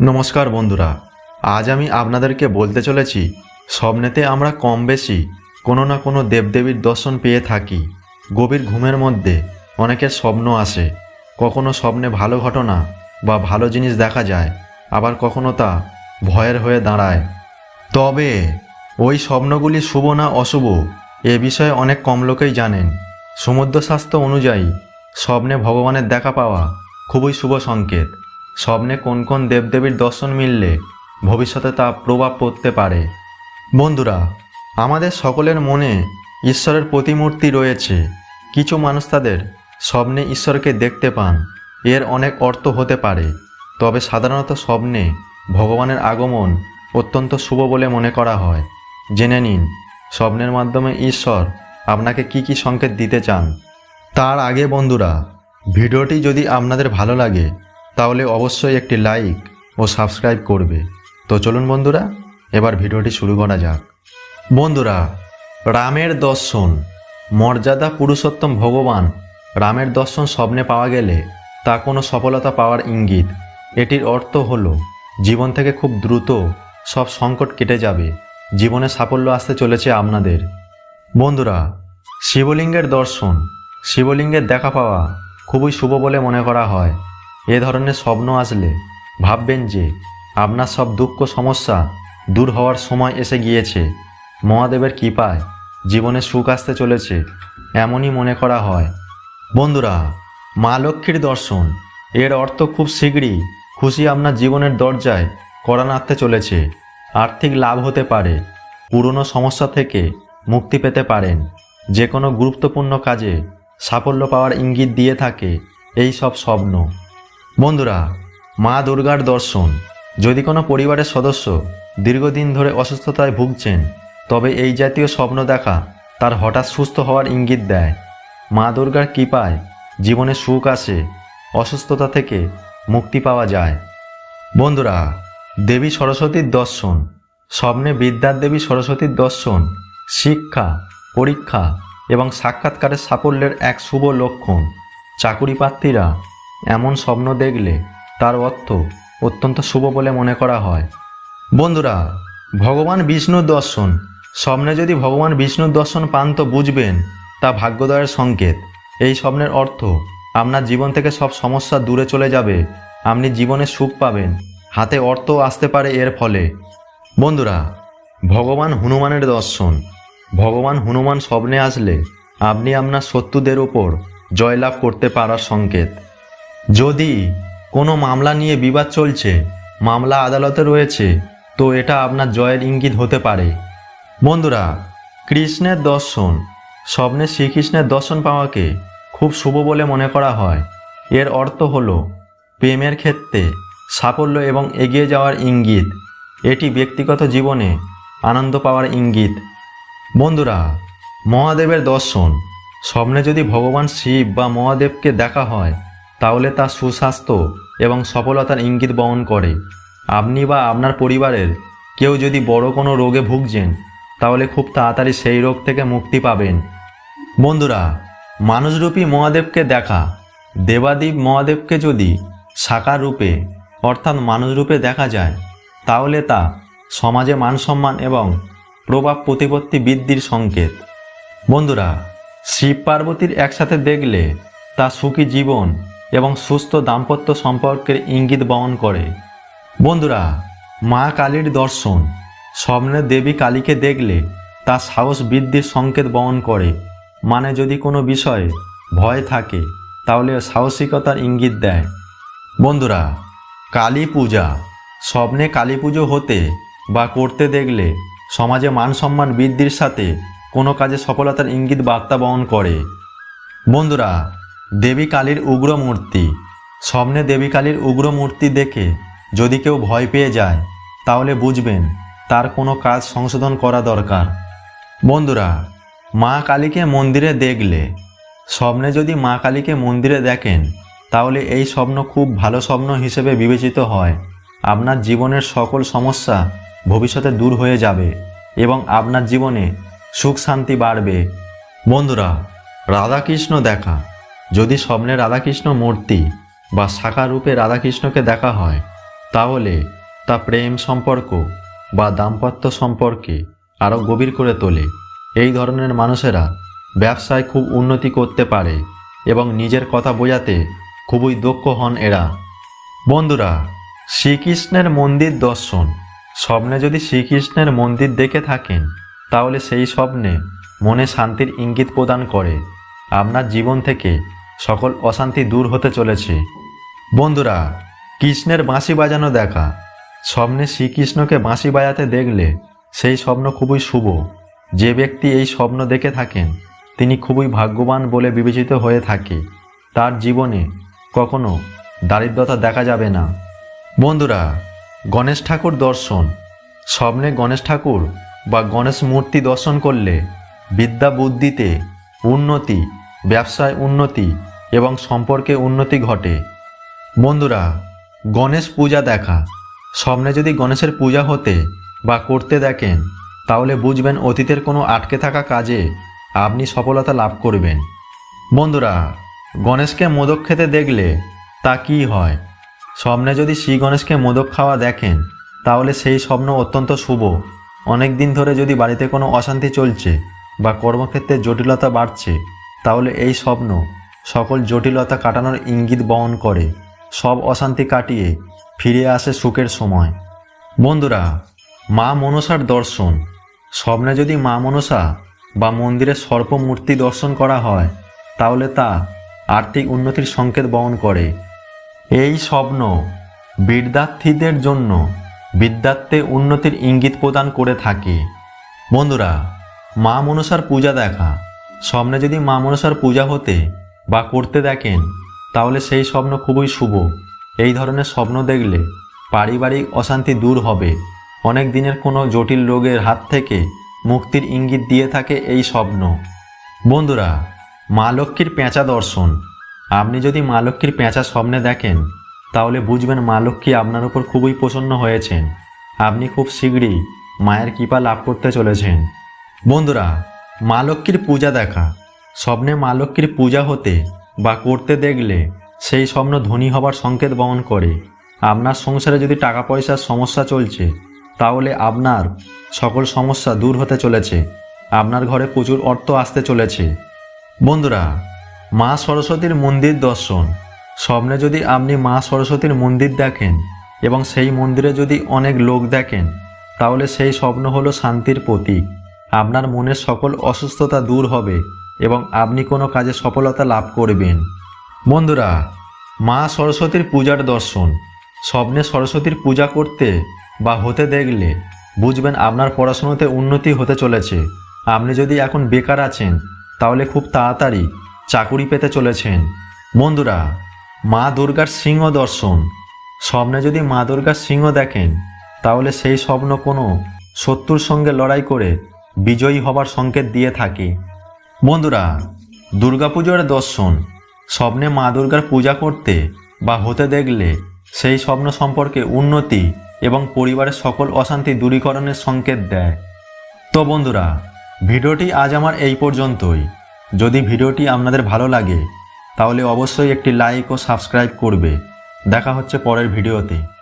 নমস্কার বন্ধুরা, আজ আমি আপনাদেরকে বলতে চলেছি, স্বপ্নেতে আমরা কম বেশি কোনো না কোনো দেবদেবীর দর্শন পেয়ে থাকি। গভীর ঘুমের মধ্যে অনেকের স্বপ্ন আসে, কখনো স্বপ্নে ভালো ঘটনা বা ভালো জিনিস দেখা যায়, আবার কখনো তা ভয়ের হয়ে দাঁড়ায়। তবে ওই স্বপ্নগুলি শুভ না অশুভ, এ বিষয়ে অনেক কম লোকেই জানেন। সমুদ্রশাস্ত্র অনুযায়ী স্বপ্নে ভগবানের দেখা পাওয়া খুবই শুভ সংকেত। স্বপ্নে কোন কোন দেবদেবীর দর্শন মিললে ভবিষ্যতে তা প্রভাব পড়তে পারে। বন্ধুরা, আমাদের সকলের মনে ঈশ্বরের প্রতিমূর্তি রয়েছে। কিছু মানুষ তাদের স্বপ্নে ঈশ্বরকে দেখতে পান। এর অনেক অর্থ হতে পারে। তবে সাধারণত স্বপ্নে ভগবানের আগমন অত্যন্ত শুভ বলে মনে করা হয়। জেনে নিন, স্বপ্নের মাধ্যমে ঈশ্বর আপনাকে কি কি সংকেত দিতে চান। তার আগে বন্ধুরা, ভিডিওটি যদি আপনাদের ভালো লাগে তাহলে অবশ্যই একটি লাইক ও সাবস্ক্রাইব করবে। তো চলুন বন্ধুরা, এবার ভিডিওটি শুরু করা যাক। বন্ধুরা, রামের দর্শন, মর্যাদা পুরুষোত্তম ভগবান, রামের দর্শন স্বপ্নে পাওয়া গেলে তা কোনো সফলতা পাওয়ার ইঙ্গিত। এটির অর্থ হলো, জীবন থেকে খুব দ্রুত সব সংকট কেটে যাবে। জীবনে সাফল্য আসতে চলেছে আপনাদের। বন্ধুরা, শিবলিঙ্গের দর্শন, শিবলিঙ্গের দেখা পাওয়া খুবই শুভ বলে মনে করা হয়। এ ধরনের স্বপ্ন আসলে ভাববেন যে আপনার সব দুঃখ সমস্যা দূর হওয়ার সময় এসে গিয়েছে। মহাদেবের কৃপায় জীবনে সুখ আসতে চলেছে, এমনই মনে করা হয়। বন্ধুরা, মা লক্ষ্মীর দর্শন, এর অর্থ খুব শীঘ্রই খুশি আপনার জীবনের দরজায় কড়া নাড়তে চলেছে। আর্থিক লাভ হতে পারে, পুরনো সমস্যা থেকে মুক্তি পেতে পারেন। যে কোনো গুরুত্বপূর্ণ কাজে সাফল্য পাওয়ার ইঙ্গিত দিয়ে থাকে এই সব স্বপ্ন। বন্ধুরা, মা দুর্গার দর্শন। যদি কোনো পরিবারের সদস্য দীর্ঘদিন ধরে অসুস্থতায় ভুগছেন, তবে এই জাতীয় স্বপ্ন দেখা তার হঠাৎ সুস্থ হওয়ার ইঙ্গিত দেয়। মা দুর্গার কৃপায় জীবনে সুখ আসে, অসুস্থতা থেকে মুক্তি পাওয়া যায়। বন্ধুরা, দেবী সরস্বতীর দর্শন, স্বপ্নে বিদ্যার দেবী সরস্বতীর দর্শন, শিক্ষা, পরীক্ষা এবং সাক্ষাৎকারের সাফল্যের এক শুভ লক্ষণ। চাকুরি প্রার্থীরা এমন স্বপ্ন দেখলে তার অর্থ অত্যন্ত শুভ বলে মনে করা হয়। বন্ধুরা, ভগবান বিষ্ণুর দর্শন, স্বপ্নে যদি ভগবান বিষ্ণুর দর্শন পান তো বুঝবেন, তা ভাগ্যদয়ের সংকেত। এই স্বপ্নের অর্থ আপনার জীবন থেকে সব সমস্যা দূরে চলে যাবে, আপনি জীবনে সুখ পাবেন, হাতে অর্থ আসতে পারে এর ফলে। বন্ধুরা, ভগবান হনুমানের দর্শন, ভগবান হনুমান স্বপ্নে আসলে আপনি আপনার শত্রুদের উপর জয়লাভ করতে পারার সংকেত। যদি কোনো মামলা নিয়ে বিবাদ চলছে, মামলা আদালতে রয়েছে, তো এটা আপনার জয়ের ইঙ্গিত হতে পারে। বন্ধুরা, কৃষ্ণের দর্শন, স্বপ্নে শ্রীকৃষ্ণের দর্শন পাওয়াকে খুব শুভ বলে মনে করা হয়। এর অর্থ হলো প্রেমের ক্ষেত্রে সাফল্য এবং এগিয়ে যাওয়ার ইঙ্গিত। এটি ব্যক্তিগত জীবনে আনন্দ পাওয়ার ইঙ্গিত। বন্ধুরা, মহাদেবের দর্শন, স্বপ্নে যদি ভগবান শিব বা মহাদেবকে দেখা হয় তাহলে তা সুস্বাস্থ্য এবং সফলতার ইঙ্গিত বহন করে। আপনি বা আপনার পরিবারের কেউ যদি বড় কোনো রোগে ভুগছেন, তাহলে খুব তাড়াতাড়ি সেই রোগ থেকে মুক্তি পাবেন। বন্ধুরা, মানুষরূপী মহাদেবকে দেখা দেবাদীপ মহাদেবকে যদি সাকার রূপে অর্থাৎ মানুষরূপে দেখা যায়, তাহলে তা সমাজে মানসম্মান এবং প্রভাব প্রতিপত্তি বৃদ্ধির সংকেত। বন্ধুরা, শিব পার্বতীর একসাথে দেখলে তা সুখী জীবন এবং সুস্থ দাম্পত্য সম্পর্কের ইঙ্গিত বহন করে। বন্ধুরা, মা কালীর দর্শন স্বপ্নে দেবী কালীকে দেখলে তা সাহস বৃদ্ধির সংকেত বহন করে। মানে যদি কোনো বিষয়ে ভয় থাকে, তাহলে সাহসিকতার ইঙ্গিত দেয়। বন্ধুরা, কালী পূজা, স্বপ্নে কালী পুজো হতে বা করতে দেখলে সমাজে মান সম্মান বৃদ্ধির সাথে কোনো কাজে সফলতার ইঙ্গিত বার্তা বহন করে। বন্ধুরা দেবী কালীর উগ্র মূর্তি। স্বপ্নে দেবী কালীর উগ্র মূর্তি দেখে যদি কেউ ভয় পেয়ে যায়, তাহলে বুঝবেন তার কোনো কাজ সংশোধন করা দরকার। বন্ধুরা, মা কালীকে মন্দিরে দেখলে, স্বপ্নে যদি মা কালীকে মন্দিরে দেখেন, তাহলে এই স্বপ্ন খুব ভালো স্বপ্ন হিসেবে বিবেচিত হয়। আপনার জীবনের সকল সমস্যা ভবিষ্যতে দূর হয়ে যাবে এবং আপনার জীবনে সুখ শান্তি বাড়বে। বন্ধুরা, রাধাকৃষ্ণ দেখা। যদি স্বপ্নে রাধাকৃষ্ণ মূর্তি বা শাখা রূপে রাধাকৃষ্ণকে দেখা হয়, তাহলে তা প্রেম সম্পর্ক বা দাম্পত্য সম্পর্কে আরও গভীর করে তোলে। এই ধরনের মানুষেরা ব্যবসায় খুব উন্নতি করতে পারে এবং নিজের কথা বোঝাতে খুবই দক্ষ হন এরা। বন্ধুরা, শ্রীকৃষ্ণের মন্দির দর্শন। স্বপ্নে যদি শ্রীকৃষ্ণের মন্দির দেখে থাকেন, তাহলে সেই স্বপ্নে মনে শান্তির ইঙ্গিত প্রদান করে। আপনার জীবন থেকে সকল অশান্তি দূর হতে চলেছে। বন্ধুরা, কৃষ্ণের বাঁশি বাজানো দেখা। স্বপ্নে শ্রীকৃষ্ণকে বাঁশি বাজাতে দেখলে সেই স্বপ্ন খুবই শুভ। যে ব্যক্তি এই স্বপ্ন দেখে থাকেন, তিনি খুবই ভাগ্যবান বলে বিবেচিত হয়ে থাকে। তার জীবনে কখনো দারিদ্রতা দেখা যাবে না। বন্ধুরা, গণেশ ঠাকুর দর্শন। স্বপ্নে গণেশ ঠাকুর বা গণেশ মূর্তি দর্শন করলে বিদ্যা বুদ্ধিতে উন্নতি ব্যবসায় উন্নতি এবং সম্পর্কে উন্নতি ঘটে। বন্ধুরা, গণেশ পূজা দেখা। স্বপ্নে যদি গণেশের পূজা হতে বা করতে দেখেন, তাহলে বুঝবেন অতীতের কোনো আটকে থাকা কাজে আপনি সফলতা লাভ করবেন। বন্ধুরা, গণেশকে মোদক খেতে দেখলে তা কি হয়? স্বপ্নে যদি শ্রী গণেশকে মোদক খাওয়া দেখেন, তাহলে সেই স্বপ্ন অত্যন্ত শুভ। অনেক দিন ধরে যদি বাড়িতে কোনো অশান্তি চলছে বা কর্মক্ষেত্রে জটিলতা বাড়ছে তাহলে এই স্বপ্ন, সকল জটিলতা কাটানোর ইঙ্গিত বহন করে, সব অশান্তি কাটিয়ে ফিরে আসে সুখের সময়। বন্ধুরা, মা মনসার দর্শন। স্বপ্নে যদি মা মনসা বা মন্দিরে সর্প মূর্তি দর্শন করা হয়, তাহলে তা আর্থিক উন্নতির সংকেত বহন করে। এই স্বপ্ন বিদ্যার্থীদের জন্য বিদ্যার্থে উন্নতির ইঙ্গিত প্রদান করে থাকে। বন্ধুরা, মা মনসার পূজা দেখা। স্বপ্নে যদি মা মনসার পূজা হতে বা করতে দেখেন, তাহলে সেই স্বপ্ন খুবই শুভ। এই ধরনের স্বপ্ন দেখলে পারিবারিক অশান্তি দূর হবে। অনেক দিনের কোনো জটিল রোগের হাত থেকে মুক্তির ইঙ্গিত দিয়ে থাকে এই স্বপ্ন। বন্ধুরা, মা লক্ষ্মীর পেঁচা দর্শন। আপনি যদি মা লক্ষ্মীর পেঁচা স্বপ্নে দেখেন, তাহলে বুঝবেন মা লক্ষ্মী আপনার উপর খুবই প্রসন্ন হয়েছেন। আপনি খুব শীঘ্রই মায়ের কৃপা লাভ করতে চলেছেন। বন্ধুরা মা লক্ষ্মীর পূজা দেখা। স্বপ্নে মা লক্ষ্মীর পূজা হতে বা করতে দেখলে সেই স্বপ্ন ধনী হবার সংকেত বহন করে। আপনার সংসারে যদি টাকা পয়সার সমস্যা চলছে, তাহলে আপনার সকল সমস্যা দূর হতে চলেছে। আপনার ঘরে প্রচুর অর্থ আসতে চলেছে। বন্ধুরা, মা সরস্বতীর মন্দির দর্শন। স্বপ্নে যদি আপনি মা সরস্বতীর মন্দির দেখেন এবং সেই মন্দিরে যদি অনেক লোক দেখেন, তাহলে সেই স্বপ্ন হলো শান্তির প্রতীক। আপনার মনের সকল অসুস্থতা দূর হবে এবং আপনি কোনো কাজে সফলতা লাভ করবেন। বন্ধুরা, মা সরস্বতীর পূজার দর্শন। স্বপ্নে সরস্বতীর পূজা করতে বা হতে দেখলে বুঝবেন আপনার পড়াশুনোতে উন্নতি হতে চলেছে। আপনি যদি এখন বেকার আছেন, তাহলে খুব তাড়াতাড়ি চাকুরি পেতে চলেছেন। বন্ধুরা, মা দুর্গার সিংহ দর্শন। স্বপ্নে যদি মা দুর্গার সিংহ দেখেন, তাহলে সেই স্বপ্ন কোনো শত্রুর সঙ্গে লড়াই করে বিজয়ী হবার সংকেত দিয়ে থাকে। বন্ধুরা, দুর্গাপুজোর দর্শন, স্বপ্নে মা দুর্গার পূজা করতে বা হতে দেখলে সেই স্বপ্ন সম্পর্কে উন্নতি এবং পরিবারের সকল অশান্তি দূরীকরণের সংকেত দেয়। তো বন্ধুরা, ভিডিওটি আজ আমার এই পর্যন্তই। যদি ভিডিওটি আপনাদের ভালো লাগে, তাহলে অবশ্যই একটি লাইক ও সাবস্ক্রাইব করবে। দেখা হচ্ছে পরের ভিডিওতে।